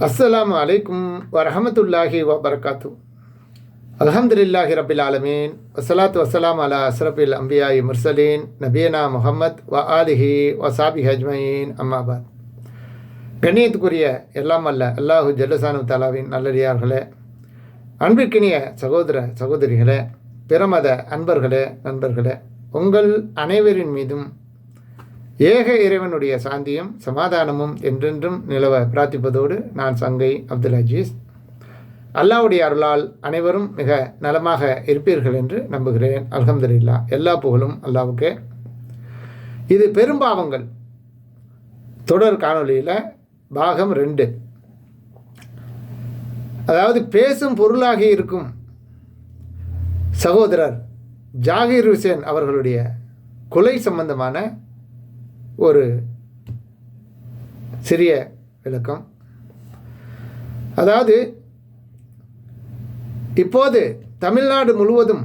அஸ்ஸலாம் அலைக்கும் வரஹமத்துல்லாஹி வபர்காத்து அலமதுல்லாஹி ரபில் ஆலமீன். வசலாத் வசலாம் அலா அஸ்ரபில் அம்பியாய் முர்சலீன் நபியனா முஹம்மத் வ ஆலிஹி வசாபி ஹஜ்மயின் அம்மாபாத் கண்ணியத்துக்குரிய எல்லாம் அல்ல அல்லாஹு ஜல்லசானு தாலாவின் நல்லடியார்களே அன்பிற்கினிய சகோதர சகோதரிகளே பிரமத அன்பர்களே நண்பர்களே உங்கள் அனைவரின் மீதும் ஏக இறைவனுடைய சாந்தியும் சமாதானமும் என்றென்றும் நிலவ பிரார்த்திப்பதோடு நான் சங்கை அப்துல் அஜீஸ். அல்லாவுடைய அருளால் அனைவரும் மிக நலமாக இருப்பீர்கள் என்று நம்புகிறேன். அலமதுல்லா எல்லா புகழும் அல்லாவுக்கே. இது பெரும்பாவங்கள் தொடர் காணொளியில் பாகம் ரெண்டு. அதாவது பேசும் பொருளாகி இருக்கும் சகோதரர் ஜாகிர் ஹுசேன் அவர்களுடைய கொலை சம்பந்தமான ஒரு சிறிய விளக்கம். அதாவது இப்போது தமிழ்நாடு முழுவதும்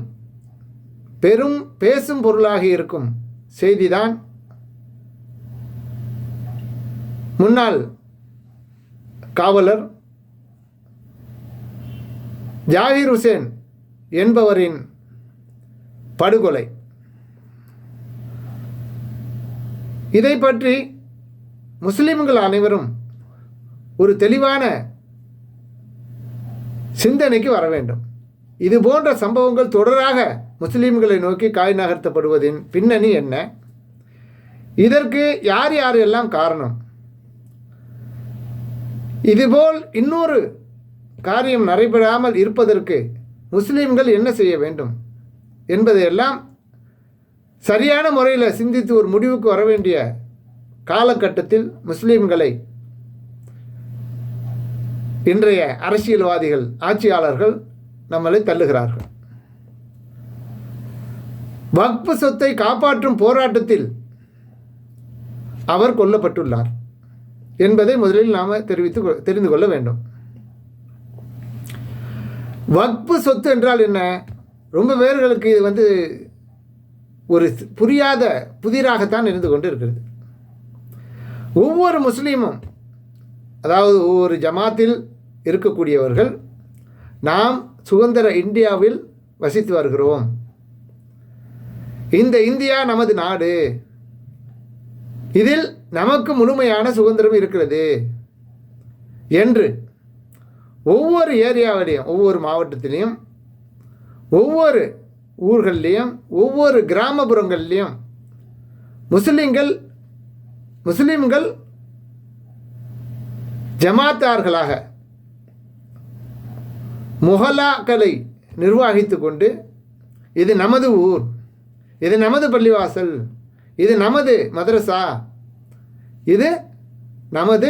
பெரும் பேசும் பொருளாக இருக்கும் செய்திதான் முன்னாள் காவலர் ஜாகிர் ஹுசேன் என்பவரின் படுகொலை. இதை பற்றி முஸ்லிம்கள் அனைவரும் ஒரு தெளிவான சிந்தனைக்கு வர வேண்டும். இது போன்ற சம்பவங்கள் தொடராக முஸ்லீம்களை நோக்கி காய் நகர்த்தப்படுவதின் பின்னணி என்ன? இதற்கு யார் யார் எல்லாம் காரணம்? இதுபோல் இன்னொரு காரியம் நடைபெறாமல் இருப்பதற்கு முஸ்லீம்கள் என்ன செய்ய வேண்டும் என்பதையெல்லாம் சரியான முறையில் சிந்தித்து ஒரு முடிவுக்கு வர வேண்டிய காலகட்டத்தில் முஸ்லீம்களை இன்றைய அரசியல்வாதிகள் ஆட்சியாளர்கள் நம்மளை தள்ளுகிறார்கள். வக்பு சொத்தை காப்பாற்றும் போராட்டத்தில் அவர் கொல்லப்பட்டுள்ளார் என்பதை முதலில் நாம் தெரிவித்து கொ- தெரிந்து கொள்ள வேண்டும். வக்பு சொத்து என்றால் என்ன? ரொம்ப பேர்களுக்கு இது வந்து ஒரு ஸ்- புரியாத புதிராகத்தான் இருந்து கொண்டு இருக்கிறது ஒவ்வொரு முஸ்லீமும் அதாவது ஒவ்வொரு ஜமாத்தில் இருக்கக்கூடியவர்கள் நாம் சுதந்திர இந்தியாவில் வசித்து வருகிறோம். இந்த இந்தியா நமது நாடு. இதில் நமக்கு முழுமையான சுதந்திரம் இருக்கிறது என்று ஒவ்வொரு ஏரியாவிலையும் ஒவ்வொரு மாவட்டத்திலையும் ஒவ்வொரு ஊர்கள்லேயும் ஒவ்வொரு கிராமப்புறங்கள்லேயும் முஸ்லீம்கள் முஸ்லீம்கள் ஜமாத்தார்களாக முகலாக்களை நிர்வகித்து கொண்டு இது நமது ஊர் இது நமது பள்ளிவாசல் இது நமது மதரசா இது நமது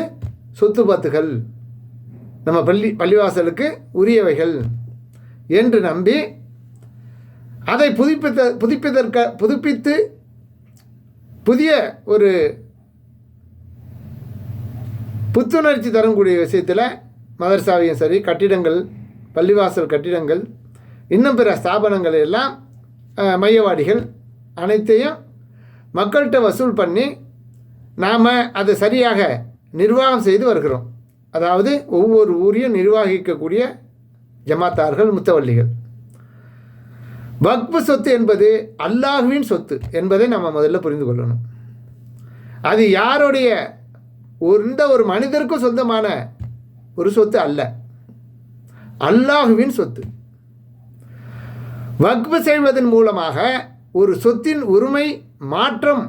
சொத்து பத்துகள் நம்ம பள்ளி பள்ளிவாசலுக்கு உரியவைகள் என்று நம்பி அதை புதுப்பித்த புதுப்பிதற்க புதுப்பித்து புதிய ஒரு புத்துணர்ச்சி தரக்கூடிய விஷயத்தில் மதரசாவையும் சரி கட்டிடங்கள் பள்ளிவாசல் கட்டிடங்கள் இன்னும் பிற ஸ்தாபனங்கள் எல்லாம் மையவாடிகள் அனைத்தையும் மக்கள்கிட்ட வசூல் பண்ணி நாம் அதை சரியாக நிர்வாகம் செய்து வருகிறோம். அதாவது ஒவ்வொரு ஊரையும் நிர்வகிக்கக்கூடிய ஜமாத்தார்கள் முத்தவள்ளிகள் வக்பு சொத்து என்பது அல்லாஹுவின் சொத்து என்பதை நம்ம முதல்ல புரிந்து கொள்ளணும். அது யாருடைய எந்த ஒரு மனிதருக்கும் சொந்தமான ஒரு சொத்து அல்ல. அல்லாஹுவின் சொத்து. வக்பு செய்வதன் மூலமாக ஒரு சொத்தின் உரிமை மாற்றம்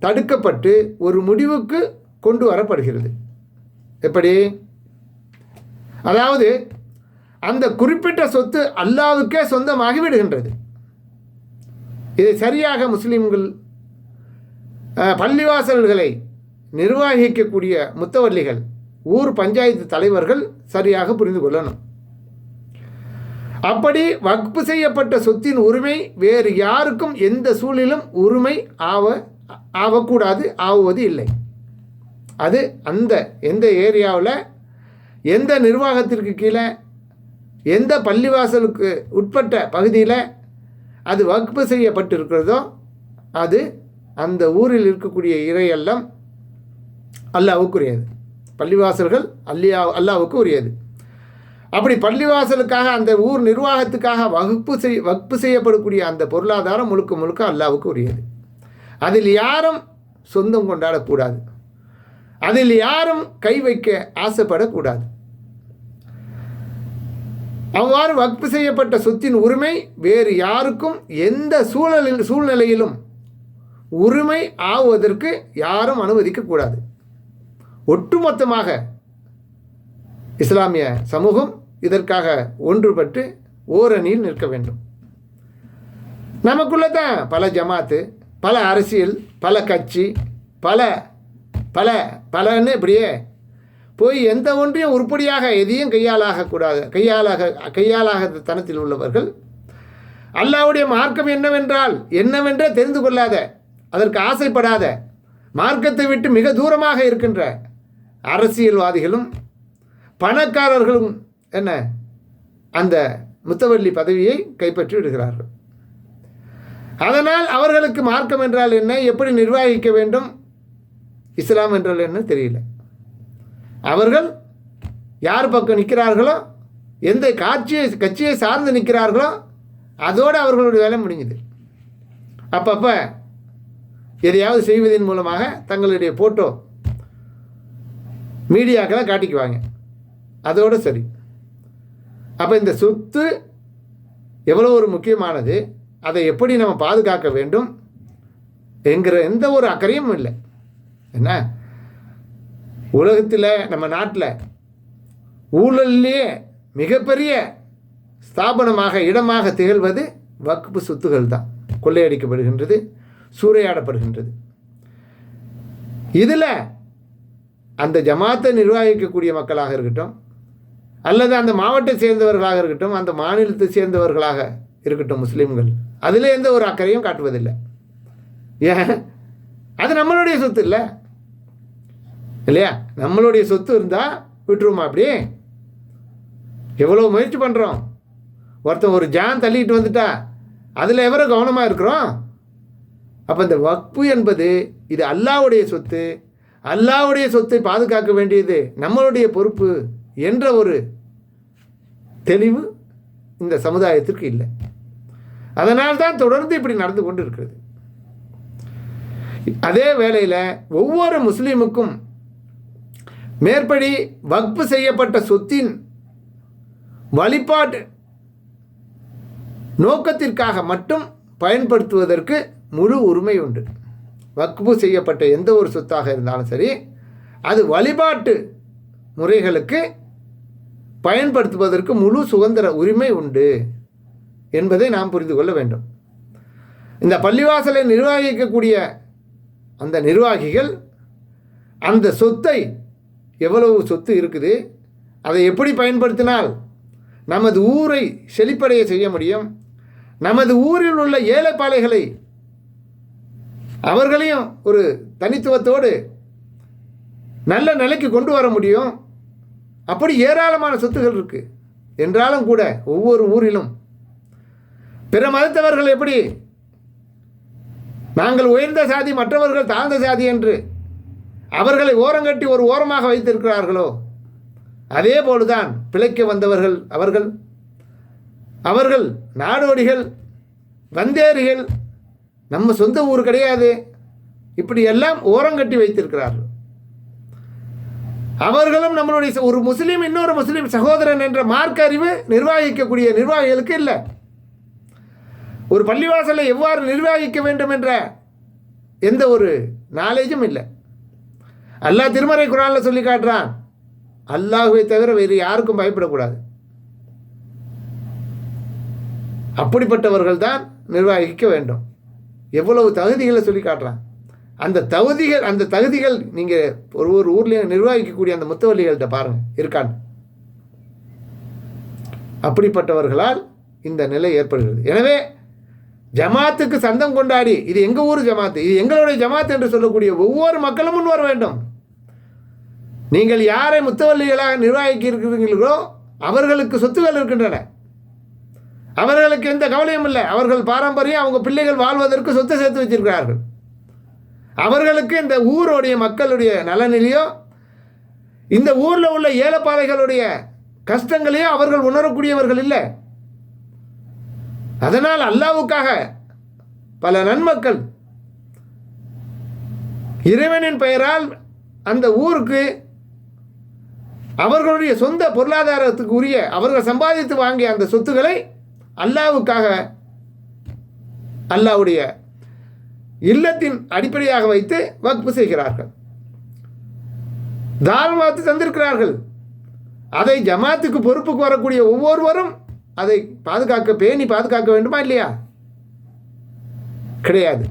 தடுக்கப்பட்டு ஒரு முடிவுக்கு கொண்டு வரப்படுகிறது. எப்படி? அதாவது அந்த குறிப்பிட்ட சொத்து அல்லாவுக்கே சொந்தமாகி விடுகின்றது. இதை சரியாக முஸ்லீம்கள் பள்ளிவாசல்களை நிர்வகிக்கக்கூடிய முத்தவல்லிகள் ஊர் பஞ்சாயத்து தலைவர்கள் சரியாக புரிந்து கொள்ளணும். அப்படி வக்பு செய்யப்பட்ட சொத்தின் உரிமை வேறு யாருக்கும் எந்த சூழலிலும் உரிமை ஆவ ஆகக்கூடாது ஆவுவது இல்லை. அது அந்த எந்த ஏரியாவில் எந்த நிர்வாகத்திற்கு கீழே எந்த பள்ளிவாசலுக்கு உட்பட்ட பகுதியில் அது வகுப்பு செய்யப்பட்டிருக்கிறதோ அது அந்த ஊரில் இருக்கக்கூடிய இறையெல்லாம் அல்லாவுக்குரியது பள்ளிவாசல்கள் அல்லியா அல்லாவுக்கு உரியது அப்படி பள்ளிவாசலுக்காக அந்த ஊர் நிர்வாகத்துக்காக வகுப்பு செய் வகுப்பு செய்யப்படக்கூடிய அந்த பொருளாதாரம் முழுக்க முழுக்க அல்லாவுக்கு உரியது அதில் யாரும் சொந்தம் கொண்டாடக்கூடாது. அதில் யாரும் கை வைக்க ஆசைப்படக்கூடாது. அவ்வாறு வக்பு செய்யப்பட்ட சொத்தின் உரிமை வேறு யாருக்கும் எந்த சூழலில் சூழ்நிலையிலும் உரிமை ஆவதற்கு யாரும் அனுமதிக்கக்கூடாது ஒட்டுமொத்தமாக இஸ்லாமிய சமூகம் இதற்காக ஒன்றுபட்டு ஓரணியில் நிற்க வேண்டும். நமக்குள்ள தான் பல ஜமாத்து பல அரசியல் பல கட்சி பல பல பலன்னு இப்படியே போய் எந்த ஒன்றையும் உருப்படியாக எதையும் கையாளாகக்கூடாது கையாளாக கையாளாக தனத்தில் உள்ளவர்கள் அல்லாவுடைய மார்க்கம் என்னவென்றால் என்னவென்றே தெரிந்து கொள்ளாத அதற்கு ஆசைப்படாத மார்க்கத்தை விட்டு மிக தூரமாக இருக்கின்ற அரசியல்வாதிகளும் பணக்காரர்களும் என்ன அந்த முத்தவல்லி பதவியை கைப்பற்றி விடுகிறார்கள். அதனால் அவர்களுக்கு மார்க்கம் என்றால் என்ன? எப்படி நிர்வகிக்க வேண்டும்? இஸ்லாம் என்றால் என்ன? தெரியல. அவர்கள் யார் பக்கம் நிற்கிறார்களோ எந்த காட்சியை கட்சியை சார்ந்து நிற்கிறார்களோ அதோடு அவர்களுடைய வேலை முடிஞ்சுது. அப்பப்போ எதையாவது செய்வதன் மூலமாக தங்களுடைய ஃபோட்டோ மீடியாக்களை காட்டிக்குவாங்க. அதோடு சரி. அப்போ இந்த சொத்து எவ்வளோ ஒரு முக்கியமானது அதை எப்படி நம்ம பாதுகாக்க வேண்டும் என்கிற எந்த ஒரு அக்கறையும் இல்லை. என்ன? உலகத்தில் நம்ம நாட்டில் ஊழல்லையே மிகப்பெரிய ஸ்தாபனமாக இடமாக திகழ்வது வக்பு சொத்துகள் தான். கொள்ளையடிக்கப்படுகின்றது சூறையாடப்படுகின்றது. இதில் அந்த ஜமாத்தை நிர்வகிக்கக்கூடிய மக்களாக இருக்கட்டும் அல்லது அந்த மாவட்டத்தை சேர்ந்தவர்களாக இருக்கட்டும் அந்த மாநிலத்தை சேர்ந்தவர்களாக இருக்கட்டும் முஸ்லீம்கள் அதில் எந்த ஒரு அக்கறையும் காட்டுவதில்லை. ஏன்? அது நம்மளுடைய சொத்து இல்லை. இல்லையா? நம்மளுடைய சொத்து இருந்தால் விட்டுருவோமா அப்படி? எவ்வளோ முயற்சி பண்ணுறோம் ஒருத்தன் ஒரு ஜான் தள்ளிட்டு வந்துட்டா அதில் எவரோ கவனமாக இருக்கிறோம்? அப்போ இந்த வக்பு என்பது இது அல்லாவுடைய சொத்து. அல்லாவுடைய சொத்தை பாதுகாக்க வேண்டியது நம்மளுடைய பொறுப்பு என்ற ஒரு தெளிவு இந்த சமுதாயத்திற்கு இல்லை. அதனால் தான் தொடர்ந்து இப்படி நடந்து கொண்டு இருக்கிறது அதே வேளையில் ஒவ்வொரு முஸ்லீமுக்கும் மேற்படி வக்பு செய்யப்பட்ட சொத்தின் வழிபாட்டு நோக்கத்திற்காக மட்டும் பயன்படுத்துவதற்கு முழு உரிமை உண்டு. வக்பு செய்யப்பட்ட எந்த ஒரு சொத்தாக இருந்தாலும் சரி அது வழிபாட்டு முறைகளுக்கு பயன்படுத்துவதற்கு முழு சுதந்திர உரிமை உண்டு என்பதை நாம் புரிந்து கொள்ள வேண்டும். இந்த பள்ளிவாசலை நிர்வகிக்கக்கூடிய அந்த நிர்வாகிகள் அந்த சொத்தை எவ்வளவு சொத்து இருக்குது அதை எப்படி பயன்படுத்தினால் நமது ஊரை செழிப்படைய செய்ய முடியும்? நமது ஊரில் உள்ள ஏழைப்பாளைகளை அவர்களையும் ஒரு தனித்துவத்தோடு நல்ல நிலைக்கு கொண்டு வர முடியும்? அப்படி ஏராளமான சொத்துகள் இருக்குது என்றாலும் கூட ஒவ்வொரு ஊரிலும் பிற மதத்தவர்கள் எப்படி நாங்கள் உயர்ந்த சாதி மற்றவர்கள் தாழ்ந்த சாதி என்று அவர்களை ஓரங்கட்டி ஒரு ஓரமாக வைத்திருக்கிறார்களோ? அதே போலுதான் பிழைக்க வந்தவர்கள் அவர்கள். அவர்கள் நாடோடிகள் வந்தேரிகள் நம்ம சொந்த ஊர் கிடையாது. இப்படி எல்லாம் ஓரங்கட்டி வைத்திருக்கிறார்கள். அவர்களும் நம்மளுடைய ஒரு முஸ்லீம் இன்னொரு முஸ்லீம் சகோதரன் என்ற மார்க்க அறிவு நிர்வாகிக்கக்கூடிய நிர்வாகிகளுக்கு இல்லை. ஒரு பள்ளிவாசலை எவ்வாறு நிர்வாகிக்க வேண்டும் என்ற எந்த ஒரு நாலேஜும் இல்லை. அல்லாஹ் திருமறை குரானில் சொல்லி காட்டுறான். அல்லாஹுவை தவிர வேறு யாருக்கும் பயப்படக்கூடாது. அப்படிப்பட்டவர்கள் தான் நிர்வகிக்க வேண்டும். எவ்வளவு தகுதிகளை சொல்லி காட்டுறான். அந்த தகுதிகள் அந்த தகுதிகள் நீங்கள் ஒரு ஒரு ஊர்லேயும் நிர்வகிக்கக்கூடிய அந்த முத்தவள்ளிகள்கிட்ட பாருங்கள் இருக்கான். அப்படிப்பட்டவர்களால் இந்த நிலை ஏற்படுகிறது. எனவே ஜமாத்துக்கு சந்தம் கொண்டாடி இது எங்கள் ஊர் ஜமாத்து? இது எங்களுடைய ஜமாத் என்று சொல்லக்கூடிய ஒவ்வொரு மக்களும் முன் வர வேண்டும். நீங்கள் யாரை முத்தவல்லிகளாக நிர்வாகிக்கு இருக்கிறீர்களோ அவர்களுக்கு சொத்துகள் இருக்கின்றன. அவர்களுக்கு எந்த கவலையும் இல்லை. அவர்கள் பாரம்பரியம் அவங்க பிள்ளைகள் வாழ்வதற்கு சொத்து சேர்த்து வச்சிருக்கிறார்கள். அவர்களுக்கு இந்த ஊருடைய மக்களுடைய நலனிலையோ இந்த ஊரில் உள்ள ஏலப்பாறைகளுடைய கஷ்டங்களையும் அவர்கள் உணரக்கூடியவர்கள் இல்லை. அதனால் அல்லாவுக்காக பல நன்மக்கள். இறைவனின் பெயரால் அந்த ஊருக்கு அவர்களுடைய சொந்த பொருளாதாரத்துக்கு உரிய அவர்கள் சம்பாதித்து வாங்கிய அந்த சொத்துக்களை அல்லாவுக்காக அல்லாவுடைய இல்லத்தின் அடிப்படையாக வைத்து வகுப்பு செய்கிறார்கள். தாழ்வாத்து தந்திருக்கிறார்கள். அதை ஜமாத்துக்கு பொறுப்புக்கு வரக்கூடிய ஒவ்வொருவரும் அதை பாதுகாக்க பேணி பாதுகாக்க வேண்டுமா இல்லையா? கிடையாது.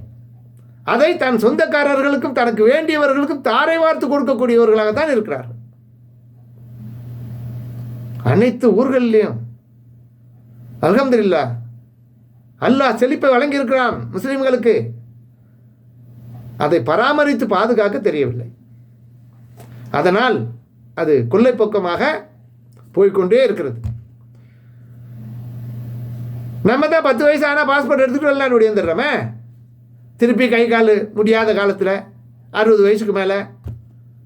அதை தன் சொந்தக்காரர்களுக்கும் தனக்கு வேண்டியவர்களுக்கும் தாரை வார்த்து கொடுக்கக்கூடியவர்களாக தான் இருக்கிறார்கள். அனைத்து ஊர்களிலையும். அல்ஹம்துலில்லாஹ். அல்லாஹ் செழிப்பை வழங்கியிருக்கிறான் முஸ்லீம்களுக்கு. அதை பராமரித்து பாதுகாக்க தெரியவில்லை. அதனால் அது கொள்ளைப்போக்கமாக போய்க்கொண்டே இருக்கிறது. நம்ம தான் பத்து வயசு ஆனால் பாஸ்போர்ட் எடுத்துகிட்டு வரலாம் நொடியாந்துடுறோமே திருப்பி கை கால் முடியாத காலத்தில் அறுபது வயசுக்கு மேலே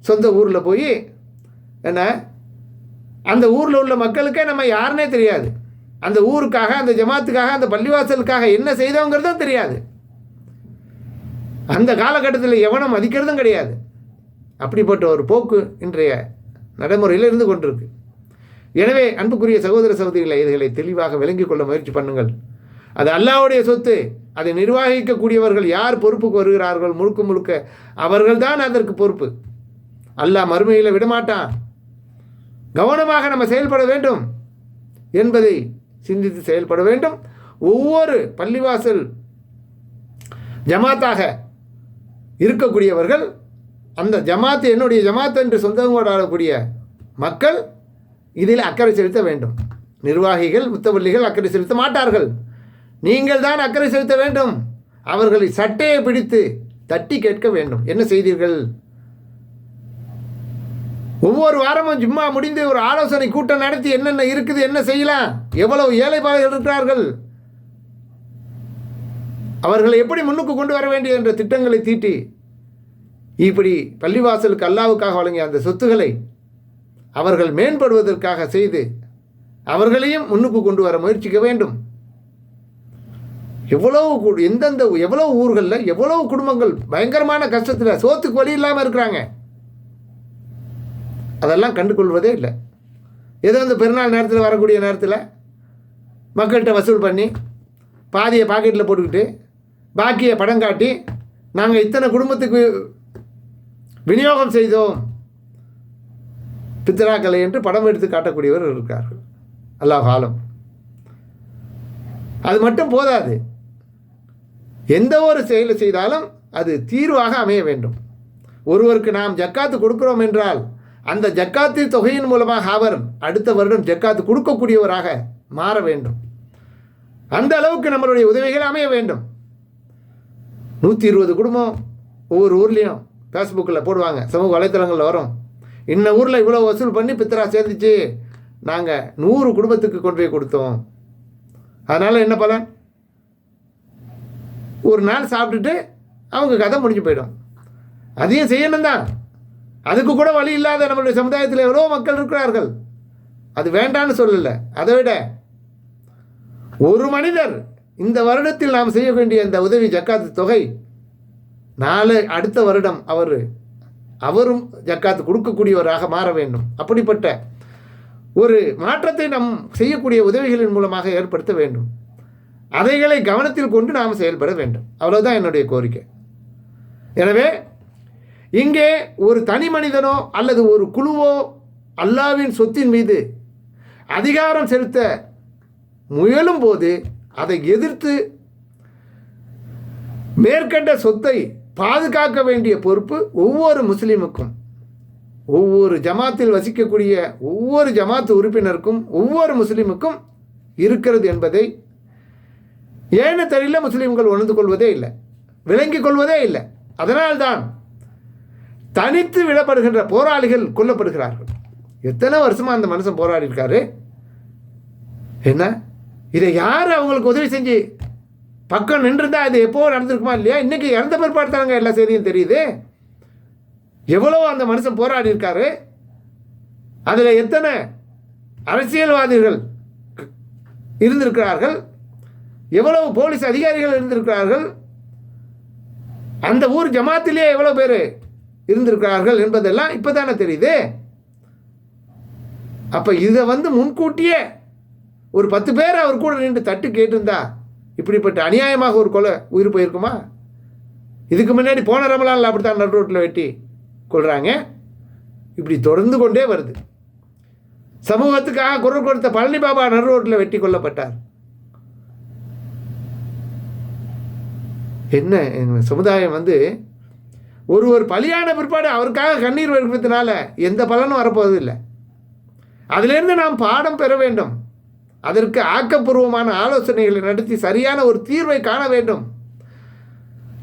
சொந்த ஊரில் போய் என்ன அந்த ஊரில் உள்ள மக்களுக்கே நம்ம யாருனே தெரியாது. அந்த ஊருக்காக அந்த ஜமாத்துக்காக அந்த பள்ளிவாசலுக்காக என்ன செய்தோங்கிறதும் தெரியாது. அந்த காலகட்டத்தில் எவனும் மதிக்கிறதும் கிடையாது. அப்படிப்பட்ட ஒரு போக்கு இன்றைய நடைமுறையில் இருந்து கொண்டிருக்கு. எனவே அன்புக்குரிய சகோதர சகோதரிகளை இதுகளை தெளிவாக விளங்கி கொள்ள முயற்சி பண்ணுங்கள். அது அல்லாவுடைய சொத்து. அதை நிர்வகிக்கக்கூடியவர்கள் யார் பொறுப்புக்கு வருகிறார்கள்? முழுக்க முழுக்க அவர்கள்தான் அதற்கு பொறுப்பு. அல்லாஹ் மறுமையில் விடமாட்டான். கவனமாக நம்ம செயல்பட வேண்டும் என்பதை சிந்தித்து செயல்பட வேண்டும். ஒவ்வொரு பள்ளிவாசல் ஜமாத்தாக இருக்கக்கூடியவர்கள் அந்த ஜமாத்து என்னுடைய ஜமாத் என்று சொந்தம் கொண்டாடக்கூடிய மக்கள் இதில் அக்கறை செலுத்த வேண்டும். நிர்வாகிகள் முத்தவள்ளிகள் அக்கறை செலுத்த மாட்டார்கள். நீங்கள் தான் அக்கறை செலுத்த வேண்டும். அவர்களை சட்டையை பிடித்து தட்டி கேட்க வேண்டும். என்ன செய்தீர்கள்? ஒவ்வொரு வாரமும் ஜும்மா முடிந்து ஒரு ஆலோசனை கூட்டம் நடத்தி என்னென்ன இருக்குது என்ன செய்யலாம் எவ்வளவு ஏழைப்பாளைகள் இருக்கிறார்கள் அவர்களை எப்படி முன்னுக்கு கொண்டு வர வேண்டிய என்ற திட்டங்களை தீட்டி இப்படி பள்ளிவாசலுக்கு அல்லாவுக்காக வழங்கிய அந்த சொத்துக்களை அவர்கள் மேம்படுவதற்காக செய்து அவர்களையும் முன்னுக்கு கொண்டு வர முயற்சிக்க வேண்டும். எவ்வளவு எந்தெந்த எவ்வளவு ஊர்களில் எவ்வளவு குடும்பங்கள் பயங்கரமான கஷ்டத்தில் சோத்துக்கு வழி இல்லாமல் இருக்கிறாங்க. அதெல்லாம் கண்டுகொள்வதே இல்லை. ஏதோ இந்த பெருநாள் நேரத்தில் வரக்கூடிய நேரத்தில் மக்கள்கிட்ட வசூல் பண்ணி பாதியை பாக்கெட்டில் போட்டுக்கிட்டு பாக்கியை படம் காட்டி நாங்கள் இத்தனை குடும்பத்துக்கு விநியோகம் செய்தோம். பித்ராக்கலை என்று படம் எடுத்து காட்டக்கூடியவர் இருக்கார்கள். அல்லாஹ் ஆலம். அது மட்டும் போதாது. எந்த ஒரு செயலை செய்தாலும் அது தீர்வாக அமைய வேண்டும். ஒருவருக்கு நாம் ஜக்காத்து கொடுக்குறோம் என்றால் அந்த ஜக்காத்து தொகையின் மூலமாக அவர் அடுத்த வருடம் ஜக்காத்து கொடுக்கக்கூடியவராக மாற வேண்டும். அந்த அளவுக்கு நம்மளுடைய உதவிகள் அமைய வேண்டும். நூற்றி இருபது குடும்பம் ஒவ்வொரு ஊர்லேயும் ஃபேஸ்புக்கில் போடுவாங்க. சமூக வலைத்தளங்களில் வரும். இன்ன ஊரில் இவ்வளோ வசூல் பண்ணி பித்தரா சேர்ந்துச்சு. நாங்கள் நூறு குடும்பத்துக்கு கொண்டு போய் கொடுத்தோம். அதனால் என்ன பலன்? ஒரு நாள் சாப்பிட்டுட்டு அவங்க கதை முடிஞ்சு போயிடும். அதையும் செய்யணும் தான் அதுக்கு கூட வழி இல்லாத நம்மளுடைய சமுதாயத்தில் எவ்வளோ மக்கள் இருக்கிறார்கள். அது வேண்டான்னு சொல்லலை. அதை விட ஒரு மனிதர் இந்த வருடத்தில் நாம் செய்ய வேண்டிய இந்த உதவி ஜக்காத்து தொகை நாளை அடுத்த வருடம் அவர் அவரும் ஜக்காத்து கொடுக்கக்கூடியவராக மாற வேண்டும். அப்படிப்பட்ட ஒரு மாற்றத்தை நாம் செய்யக்கூடிய உதவிகளின் மூலமாக ஏற்படுத்த வேண்டும். அதைகளை கவனத்தில் கொண்டு நாம் செயல்பட வேண்டும். அவ்வளோதான் என்னுடைய கோரிக்கை. எனவே இங்கே ஒரு தனி மனிதனோ அல்லது ஒரு குழுவோ அல்லாவின் சொத்தின் மீது அதிகாரம் செலுத்த முயலும் போது அதை எதிர்த்து மேற்கண்ட சொத்தை பாதுகாக்க வேண்டிய பொறுப்பு ஒவ்வொரு முஸ்லீமுக்கும் ஒவ்வொரு ஜமாத்தில் வசிக்கக்கூடிய ஒவ்வொரு ஜமாத்து உறுப்பினருக்கும் ஒவ்வொரு முஸ்லீமுக்கும் இருக்கிறது என்பதை ஏன்னு தெரியல முஸ்லீம்கள் உணர்ந்து கொள்வதே இல்லை விளங்கிக் கொள்வதே இல்லை. அதனால்தான் தனித்து விடப்படுகின்ற போராளிகள் கொல்லப்படுகிறார்கள். எத்தனை வருஷமா அந்த மனுஷன் போராடி இருக்காரு? என்ன? இதை யார் அவங்களுக்கு உதவி செஞ்சு பக்கம் நின்றுருந்தா இது எப்போ நடந்திருக்குமா இல்லையா? இன்னைக்கு இறந்த பிற்பாடு தாங்க எல்லா செய்தியும் தெரியுது. எவ்வளோ அந்த மனுஷன் போராடி இருக்காரு. அதில் எத்தனை அரசியல்வாதிகள் இருந்திருக்கிறார்கள்? எவ்வளவு போலீஸ் அதிகாரிகள் இருந்திருக்கிறார்கள்? அந்த ஊர் ஜமாத்திலேயே எவ்வளோ பேர் இருந்திருக்கிறார்கள் என்பதெல்லாம் இப்போ தானே தெரியுது? அப்போ இதை வந்து முன்கூட்டியே ஒரு பத்து பேர் அவர் கூட நின்று தட்டு கேட்டிருந்தா இப்படிப்பட்ட அநியாயமாக ஒரு கொலை உயிர் போயிருக்குமா? இதுக்கு முன்னாடி போன ரமலானில் அப்படித்தான் நடு ரோட்டில் வெட்டி கொள்கிறாங்க இப்படி தொடர்ந்து கொண்டே வருது. சமூகத்துக்காக குரல் கொடுத்த பழனி பாபா நடு ரோட்டில் வெட்டி கொல்லப்பட்டார். என்ன எங்கள் சமுதாயம் வந்து ஒரு ஒரு பலியான பிற்பாடு அவருக்காக கண்ணீர் வடிப்பதனால எந்த பலனும் வரப்போவதில்லை. அதிலிருந்து நாம் பாடம் பெற வேண்டும். அதற்கு ஆக்கப்பூர்வமான ஆலோசனைகளை நடத்தி சரியான ஒரு தீர்வை காண வேண்டும்.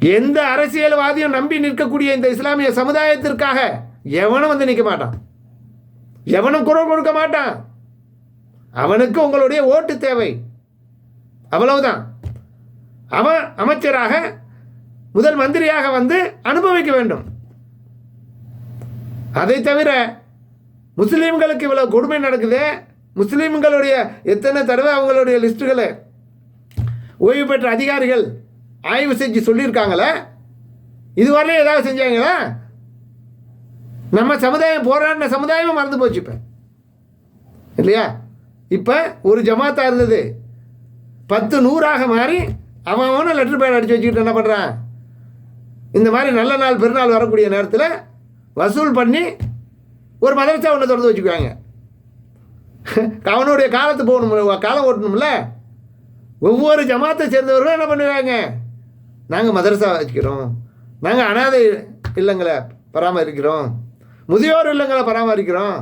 எந்த அரசியல்வாதியும் நம்பி நிற்கக்கூடிய இந்த இஸ்லாமிய சமுதாயத்திற்காக எவனும் வந்து நிற்க மாட்டான். எவனும் குரல் கொடுக்க மாட்டான். அவனுக்கு உங்களுடைய ஓட்டு தேவை. அவ்வளவுதான். அவன் அமைச்சராக முதல் மந்திரியாக வந்து அனுபவிக்க வேண்டும். அதை தவிர முஸ்லீம்களுக்கு இவ்வளோ கொடுமை நடக்குது? முஸ்லீம்களுடைய எத்தனை தடவை அவங்களுடைய லிஸ்ட்டுகளை ஓய்வு பெற்ற அதிகாரிகள் ஆய்வு செஞ்சு சொல்லியிருக்காங்களே? இதுவரையும் ஏதாவது செஞ்சாங்களா? நம்ம சமுதாயம் போராடின சமுதாயமும் மறந்து போச்சு இப்போ. இல்லையா? இப்போ ஒரு ஜமாத்தா இருந்தது. பத்து நூறாக மாறி அவன் அவனும் லெட்டர் பேட் அடித்து வச்சுக்கிட்டு என்ன பண்ணுறான் இந்த மாதிரி நல்ல நாள் பெருநாள் வரக்கூடிய நேரத்தில் வசூல் பண்ணி ஒரு மதரசா ஒன்று திறந்து வச்சுக்குவாங்க. அவனுடைய காலத்து போகணும் காலம் ஓட்டணும்ல. ஒவ்வொரு ஜமாத்தை சேர்ந்தவர்களும் என்ன பண்ணுவாங்க நாங்கள் மதரசா வச்சுக்கிறோம். நாங்கள் அனாதை இல்லங்களை பராமரிக்கிறோம். முதியோர் இல்லங்களை பராமரிக்கிறோம்.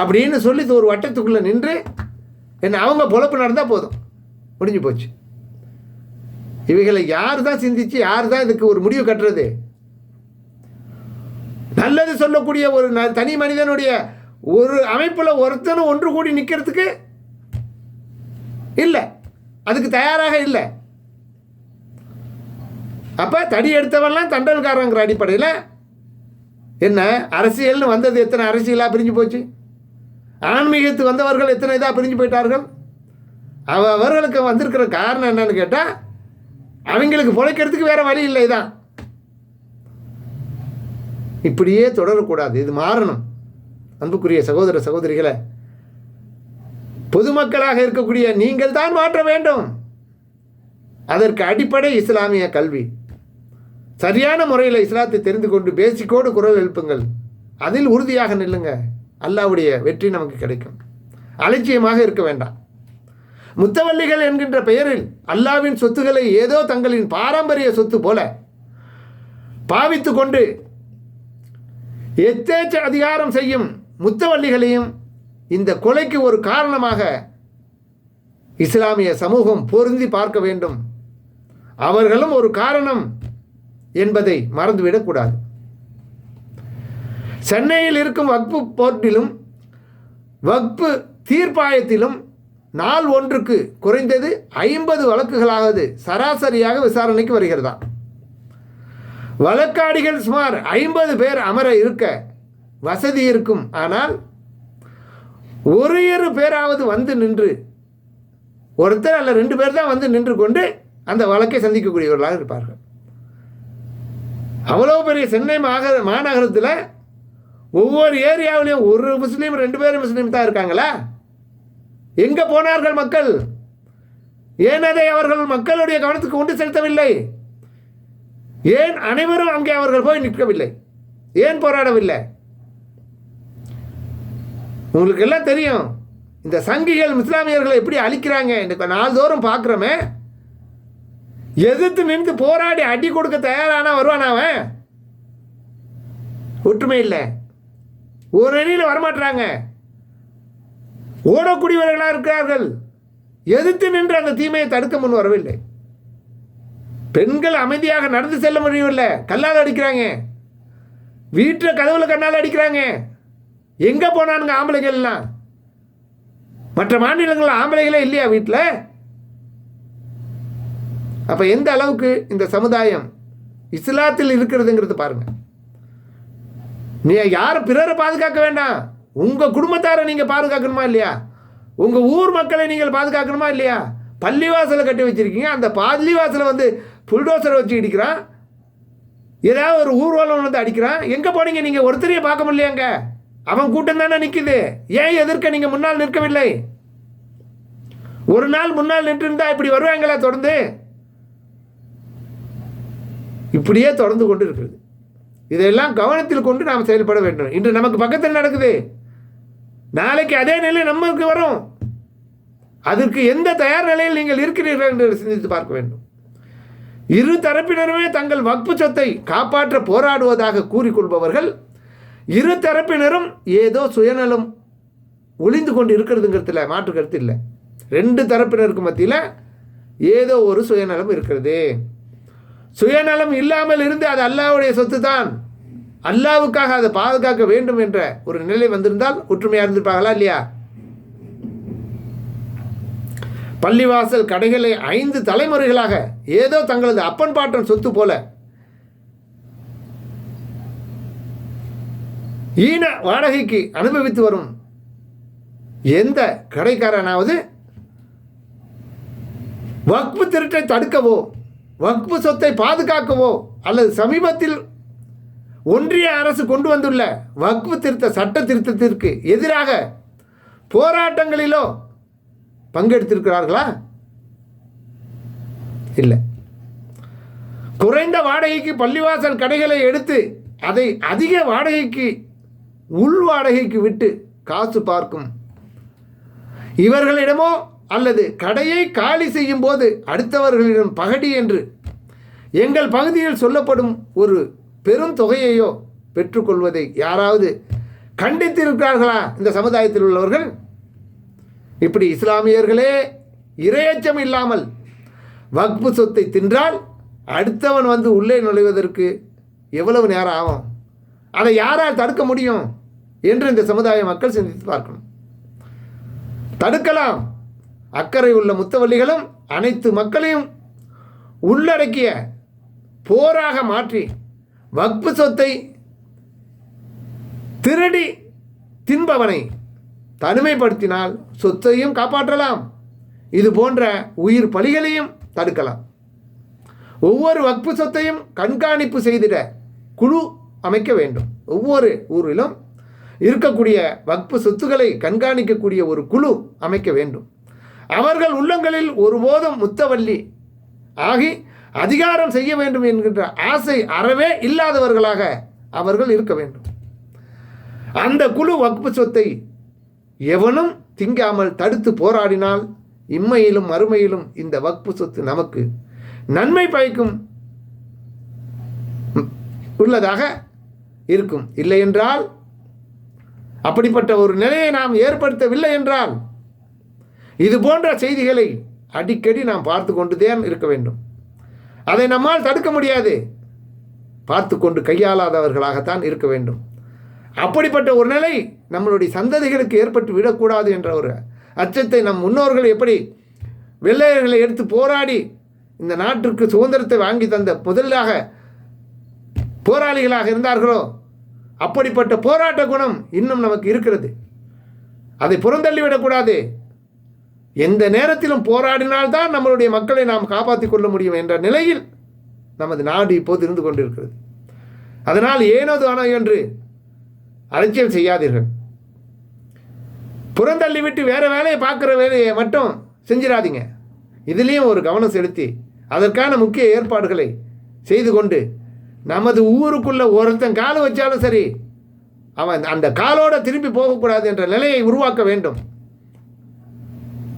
அப்படின்னு சொல்லி ஒரு வட்டத்துக்குள்ளே நின்று என்ன அவங்க பொழப்பு நடந்தால் போதும். முடிஞ்சு போச்சு. இவைகளை யார் தான் சிந்திச்சு யார் தான் இதுக்கு ஒரு முடிவு கட்டுறது? நல்லது சொல்லக்கூடிய ஒரு ந- தனி மனிதனுடைய ஒரு அமைப்பில் ஒருத்தனும் ஒன்று கூடி நிற்கிறதுக்கு இல்லை. அதுக்கு தயாராக இல்லை. அப்போ தடி எடுத்தவன்லாம் தண்டல்காரங்கிற அடிப்படையில் என்ன அரசியல்னு வந்தது எத்தனை அரசியலாக பிரிஞ்சு போச்சு? ஆன்மீகத்துக்கு வந்தவர்கள் எத்தனை இதாக பிரிஞ்சு போயிட்டார்கள்? அவ அவர்களுக்கு வந்திருக்கிற காரணம் என்னன்னு கேட்டால் அவங்களுக்கு பிழைக்கிறதுக்கு வேறு வழி இல்லை இதான். இப்படியே தொடரக்கூடாது இது மாறணும். அன்புக்குரிய சகோதர சகோதரிகளை பொதுமக்களாக இருக்கக்கூடிய நீங்கள் தான் மாற்ற வேண்டும். அதற்கு அடிப்படை இஸ்லாமிய கல்வி. சரியான முறையில் இஸ்லாத்தை தெரிந்து கொண்டு பேசிக்கோடு குரல் எழுப்புங்கள். அதில் உறுதியாக நில்லுங்க. அல்லாவுடைய வெற்றி நமக்கு கிடைக்கும். அலட்சியமாக இருக்க வேண்டாம். முத்தவல்லிகள் என்கின்ற பெயரில் அல்லாவின் சொத்துக்களை ஏதோ தங்களின் பாரம்பரிய சொத்து போல பாவித்து கொண்டு எத்தேச்ச அதிகாரம் செய்யும் முத்தவல்லிகளையும் இந்த கொலைக்கு ஒரு காரணமாக இஸ்லாமிய சமூகம் பொருந்தி பார்க்க வேண்டும். அவர்களும் ஒரு காரணம் என்பதை மறந்துவிடக்கூடாது சென்னையில் இருக்கும் வக்பு போர்ட்டிலும் வக்பு தீர்ப்பாயத்திலும் நாள் ஒன்றுக்கு குறைந்தது ஐம்பது வழக்குகளாவது சராசரியாக விசாரணைக்கு வருகிறதா? வழக்காடிகள் சுமார் ஐம்பது பேர் அமர இருக்க வசதி இருக்கும். ஆனால் ஒரு இரு பேராவது வந்து நின்று ஒருத்தர் அல்ல ரெண்டு பேர் தான் வந்து நின்று கொண்டு அந்த வழக்கை சந்திக்கக்கூடியவர்களாக இருப்பார்கள். அவ்வளோ பெரிய சென்னை மாநகர மாநகரத்தில் ஒவ்வொரு ஏரியாவிலையும் ஒரு முஸ்லீம் ரெண்டு பேரும் முஸ்லீம் தான் இருக்காங்களா? எங்கே போனார்கள் மக்கள்? ஏன் அதை அவர்கள் மக்களுடைய கவனத்துக்கு கொண்டு செலுத்தவில்லை? ஏன் அனைவரும் அங்கே அவர்கள் போய் நிற்கவில்லை? ஏன் போராடவில்லை? உங்களுக்கு எல்லாம் தெரியும் இந்த சங்கிகள் இஸ்லாமியர்களை எப்படி அழிக்கிறாங்க இந்த நாள்தோறும் பார்க்குறோமே. எதிர்த்து நின்று போராடி அடி கொடுக்க தயாரானா வருவானா அவன்? ஒற்றுமை இல்லை. ஒரு அணியில் வரமாட்டுறாங்க ஓடக்கூடியவர்களாக இருக்கிறார்கள். எதிர்த்து நின்று அந்த தீமையை தடுக்க முன் வரவில்லை. பெண்கள் அமைதியாக நடந்து செல்ல முடியவில்லை. கல்லால் அடிக்கிறாங்க. வீட்டில் கதவுல கண்ணால் அடிக்கிறாங்க. எங்கே போனானுங்க ஆம்பளைகள்லாம்? மற்ற மாநிலங்களில் ஆம்பளைகளே இல்லையா வீட்டில் அப்போ எந்த அளவுக்கு இந்த சமுதாயம் இஸ்லாத்தில் இருக்கிறதுங்கிறது பாருங்கள் நீ யாரும் பிறரை பாதுகாக்க வேண்டாம்? உங்கள் குடும்பத்தாரை நீங்கள் பாதுகாக்கணுமா இல்லையா? உங்கள் ஊர் மக்களை நீங்கள் பாதுகாக்கணுமா இல்லையா? பள்ளிவாசலை கட்டி வச்சுருக்கீங்க. அந்த பள்ளிவாசலை வந்து புல்டோசரை வச்சு இடிக்கிறான். ஏதாவது ஒரு ஊர்வலம் வந்து அடிக்கிறான். எங்கே போனீங்க? நீங்கள் ஒருத்தரையும் பார்க்க முடியலையாங்க. அவன் கூட்டம் தானே நிற்குது ஏன் எதிர்க்க? நீங்கள் முன்னால் நிற்கவில்லை. ஒரு நாள் முன்னால் நின்றிருந்தா இப்படி வருவாங்களா தொடர்ந்து? இப்படியே தொடர்ந்து கொண்டு இருக்கிறது. இதையெல்லாம் கவனத்தில் கொண்டு நாம் செயல்பட வேண்டும். இன்று நமக்கு பக்கத்தில் நடக்குது. நாளைக்கு அதே நிலை நம்மளுக்கு வரும். அதற்கு எந்த தயார் நிலையில் நீங்கள் இருக்கிறீர்கள் என்று சிந்தித்து பார்க்க வேண்டும். இரு தரப்பினருமே தங்கள் வக்பு சொத்தை காப்பாற்ற போராடுவதாக கூறிக்கொள்பவர்கள் இரு தரப்பினரும் ஏதோ சுயநலம் ஒளிந்து கொண்டு இருக்கிறதுங்கிறதுல மாற்று கருத்து இல்லை. ரெண்டு தரப்பினருக்கு மத்தியில் ஏதோ ஒரு சுயநலம் இருக்கிறது. சுயநலம் இல்லாமல் இருந்து அது அல்லாவுடைய சொத்து தான் அல்லாவுக்காக அதை பாதுகாக்க வேண்டும் என்ற ஒரு நிலை வந்திருந்தால் ஒற்றுமையாக இருந்திருப்பாங்களா இல்லையா? பள்ளிவாசல் கடைகளை ஐந்து தலைமுறைகளாக ஏதோ தங்களது அப்பன் பாட்டன் சொத்து போல ஈன வாடகைக்கு அனுபவித்து வரும் எந்த கடைக்காரனாவது வக்பு திருட்டை தடுக்கவோ வக்பு சொத்தை பாதுகாக்கவோ அல்லது சமீபத்தில் ஒன்றிய அரசு கொண்டு வந்துள்ள வக்பு திருத்த சட்ட திருத்தத்திற்கு எதிராக போராட்டங்களிலோ பங்கெடுத்திருக்கிறார்களா? இல்லை. குறைந்த வாடகைக்கு பள்ளிவாசல் கடைகளை எடுத்து அதை அதிக வாடகைக்கு உள் வாடகைக்கு விட்டு காசு பார்க்கும். இவர்களிடமோ அல்லது கடையை காலி செய்யும் போது அடுத்தவர்களிடம் பகடி என்று எங்கள் பகுதியில் சொல்லப்படும் ஒரு பெரும் தொகையையோ பெற்றுக்கொள்வதை யாராவது கண்டித்திருக்கிறார்களா இந்த சமுதாயத்தில் உள்ளவர்கள்? இப்படி இஸ்லாமியர்களே இரையச்சம் இல்லாமல் வக்பு சொத்தை தின்றால் அடுத்தவன் வந்து உள்ளே நுழைவதற்கு எவ்வளவு நேரம் ஆகும்? அதை யாரால் தடுக்க முடியும் என்று இந்த சமுதாய மக்கள் சிந்தித்து பார்க்கணும். தடுக்கலாம். அக்கறை உள்ள முத்தவள்ளிகளும் அனைத்து மக்களையும் உள்ளடக்கிய போராக மாற்றி வக்பு சொத்தை திருடி தின்பவனை தனிமைப்படுத்தினால் சொத்தையும் காப்பாற்றலாம். இது போன்ற உயிர் பலிகளையும் தடுக்கலாம். ஒவ்வொரு வக்பு சொத்தையும் கண்காணிப்பு செய்திட குழு அமைக்க வேண்டும். ஒவ்வொரு ஊரிலும் இருக்கக்கூடிய வக்பு சொத்துக்களை கண்காணிக்கக்கூடிய ஒரு குழு அமைக்க வேண்டும். அவர்கள் உள்ளங்களில் ஒருபோதும் முத்தவல்லி ஆகி அதிகாரம் செய்ய வேண்டும் என்கின்ற ஆசை அறவே இல்லாதவர்களாக அவர்கள் இருக்க வேண்டும். அந்த குழு வக்பு சொத்தை எவனும் திங்காமல் தடுத்து போராடினால் இம்மையிலும் மறுமையிலும் இந்த வக்பு சொத்து நமக்கு நன்மை பயக்கும் உள்ளதாக இருக்கும். இல்லை என்றால் அப்படிப்பட்ட ஒரு நிலையை நாம் ஏற்படுத்தவில்லை என்றால் இது போன்ற செய்திகளை அடிக்கடி நாம் பார்த்து கொண்டுதான் இருக்க வேண்டும். அதை நம்மால் தடுக்க முடியாது. பார்த்து கொண்டு கையாளாதவர்களாகத்தான் இருக்க வேண்டும். அப்படிப்பட்ட ஒரு நிலை நம்மளுடைய சந்ததிகளுக்கு ஏற்பட்டு விடக்கூடாது என்ற ஒரு அச்சத்தை நம் முன்னோர்கள் எப்படி வெள்ளையர்களை எடுத்து போராடி இந்த நாட்டிற்கு சுதந்திரத்தை வாங்கி தந்த முதலாக போராளிகளாக இருந்தார்களோ அப்படிப்பட்ட போராட்ட குணம் இன்னும் நமக்கு இருக்கிறது. அதை புறந்தள்ளிவிடக்கூடாது. எந்த நேரத்திலும் போராடினால்தான் நம்மளுடைய மக்களை நாம் காப்பாற்றிக் கொள்ள முடியும் என்ற நிலையில் நமது நாடு இப்போது இருந்து கொண்டிருக்கிறது. அதனால் ஏனோது ஆனோ என்று அலட்சியம் செய்யாதீர்கள். புறந்தள்ளி விட்டு வேறு வேலையை பார்க்குற வேலையை மட்டும் செஞ்சிடாதீங்க. இதுலேயும் ஒரு கவனம் செலுத்தி அதற்கான முக்கிய ஏற்பாடுகளை செய்து கொண்டு நமது ஊருக்குள்ளே ஒருத்தன் கால் வச்சாலும் சரி அவன் அந்த காலோட திரும்பி போகக்கூடாது என்ற நிலையை உருவாக்க வேண்டும்.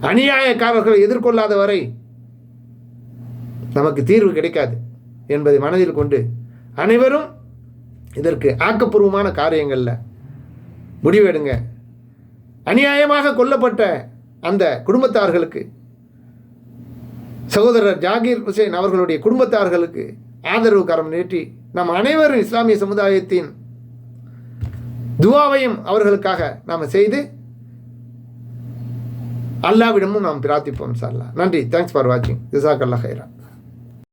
அநியாயக்காரர்களை எதிர்கொள்ளாத வரை நமக்கு தீர்வு கிடைக்காது என்பதை மனதில் கொண்டு அனைவரும் இதற்கு ஆக்கப்பூர்வமான காரியங்களில் முடிவெடுங்க. அநியாயமாக கொல்லப்பட்ட அந்த குடும்பத்தார்களுக்கு சகோதரர் ஜாகீர் ஹுசேன் அவர்களுடைய குடும்பத்தார்களுக்கு ஆதரவு கரம் நீட்டி நம் அனைவரும் இஸ்லாமிய சமுதாயத்தின் துவாவையும் அவர்களுக்காக நாம் செய்து அல்லாவிடமும் நாம் பிரார்த்திப்போம் சார்லா நன்றி. தேங்க்ஸ் ஃபார் வாட்சிங் ஜிசாக் அல்லா ஹைரா